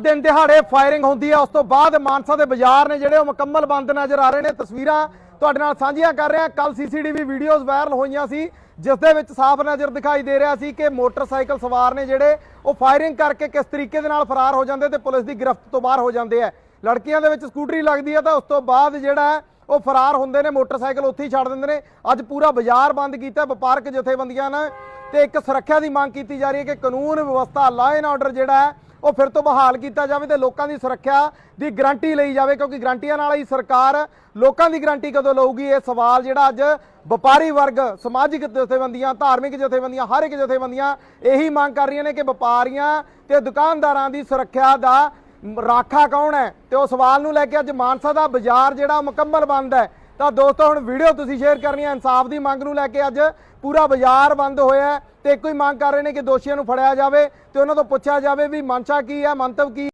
ਦਿਨ ਦਿਹਾੜੇ ਫਾਇਰਿੰਗ ਹੁੰਦੀ ਹੈ ਉਸ ਤੋਂ ਬਾਅਦ ਮਾਨਸਾ ਦੇ ਬਾਜ਼ਾਰ ਨੇ ਜਿਹੜੇ ਉਹ ਮੁਕੰਮਲ ਬੰਦ ਨਜ਼ਰ ਆ ਰਹੇ ਨੇ। ਤਸਵੀਰਾਂ ਤੁਹਾਡੇ ਨਾਲ ਸਾਂਝੀਆਂ ਕਰ ਰਹੇ। ਹਾਂ ਕੱਲ ਸੀਸੀਟੀਵੀ ਵੀਡੀਓਜ਼ ਵਾਇਰਲ ਹੋਈਆਂ ਸੀ, ਜਿਸ ਦੇ ਵਿੱਚ ਸਾਫ਼ ਨਜ਼ਰ ਦਿਖਾਈ ਦੇ ਰਿਹਾ ਸੀ ਕਿ ਮੋਟਰਸਾਈਕਲ ਸਵਾਰ ਨੇ ਜਿਹੜੇ ਉਹ ਫਾਇਰਿੰਗ ਕਰਕੇ ਕਿਸ ਤਰੀਕੇ ਦੇ ਨਾਲ ਫਰਾਰ ਹੋ ਜਾਂਦੇ ਤੇ ਪੁਲਿਸ ਦੀ ਗ੍ਰਿਫਤ ਤੋਂ ਬਾਹਰ ਹੋ ਜਾਂਦੇ ਆ। ਲੜਕੀਆਂ ਦੇ ਵਿੱਚ ਸਕੂਟਰੀ ਲੱਗਦੀ ਹੈ ਤਾਂ ਉਸ ਤੋਂ ਬਾਅਦ ਜਿਹੜਾ ਉਹ ਫਰਾਰ ਹੁੰਦੇ ਨੇ, ਮੋਟਰਸਾਈਕਲ ਉੱਥੇ ਹੀ ਛੱਡ ਦਿੰਦੇ ਨੇ। ਅੱਜ ਪੂਰਾ ਬਾਜ਼ਾਰ ਬੰਦ ਕੀਤਾ, ਵਪਾਰਕ ਜਥੇਬੰਦੀਆਂ ਨੇ ਤੇ ਇੱਕ ਸੁਰੱਖਿਆ ਦੀ ਮੰਗ ਕੀਤੀ ਜਾ ਰਹੀ ਹੈ ਕਿ ਕਾਨੂੰਨ ਵਿਵਸਥਾ ਲਾਅ ਐਂਡ ਆਰਡਰ ਜਿਹੜਾ ਹੈ ਉਹ ਫਿਰ ਤੋਂ ਬਹਾਲ ਕੀਤਾ ਜਾਵੇ ਤੇ ਲੋਕਾਂ ਦੀ ਸੁਰੱਖਿਆ ਦੀ ਗਰੰਟੀ ਲਈ ਜਾਵੇ, ਕਿਉਂਕਿ ਗਰੰਟੀਆਂ ਨਾਲ ਹੀ ਸਰਕਾਰ ਲੋਕਾਂ ਦੀ ਗਰੰਟੀ ਕਦੋਂ ਲਊਗੀ? ਇਹ ਸਵਾਲ ਜਿਹੜਾ ਅੱਜ ਵਪਾਰੀ ਵਰਗ, ਸਮਾਜਿਕ ਜਥੇਬੰਦੀਆਂ, ਧਾਰਮਿਕ ਜਥੇਬੰਦੀਆਂ, ਹਰ ਇੱਕ ਜਥੇਬੰਦੀਆਂ ਇਹੀ ਮੰਗ ਕਰ ਰਹੀਆਂ ਨੇ ਕਿ ਵਪਾਰੀਆਂ ਤੇ ਦੁਕਾਨਦਾਰਾਂ ਦੀ ਸੁਰੱਖਿਆ ਦਾ ਰਾਖਾ ਕੌਣ ਹੈ? ਤੇ ਉਹ ਸਵਾਲ ਨੂੰ ਲੈ ਕੇ ਅੱਜ ਮਾਨਸਾ ਦਾ ਬਾਜ਼ਾਰ ਜਿਹੜਾ ਮੁਕੰਮਲ ਬੰਦ ਹੈ। ਤਾਂ ਦੋਸਤੋ, ਹੁਣ ਵੀਡੀਓ ਤੁਸੀਂ ਸ਼ੇਅਰ ਕਰਨੀ ਹੈ, ਇਨਸਾਫ ਦੀ ਮੰਗ ਨੂੰ ਲੈ ਕੇ ਅੱਜ ਪੂਰਾ ਬਾਜ਼ਾਰ ਬੰਦ ਹੋਇਆ ਹੈ ਤੇ ਇੱਕੋ ਹੀ ਮੰਗ ਕਰ ਰਹੇ ਨੇ ਕਿ ਦੋਸ਼ੀਆਂ ਨੂੰ ਫੜਿਆ ਜਾਵੇ ਤੇ ਉਹਨਾਂ ਤੋਂ ਪੁੱਛਿਆ ਜਾਵੇ ਵੀ ਮਨਸ਼ਾ ਕੀ ਹੈ, ਮੰਤਵ ਕੀ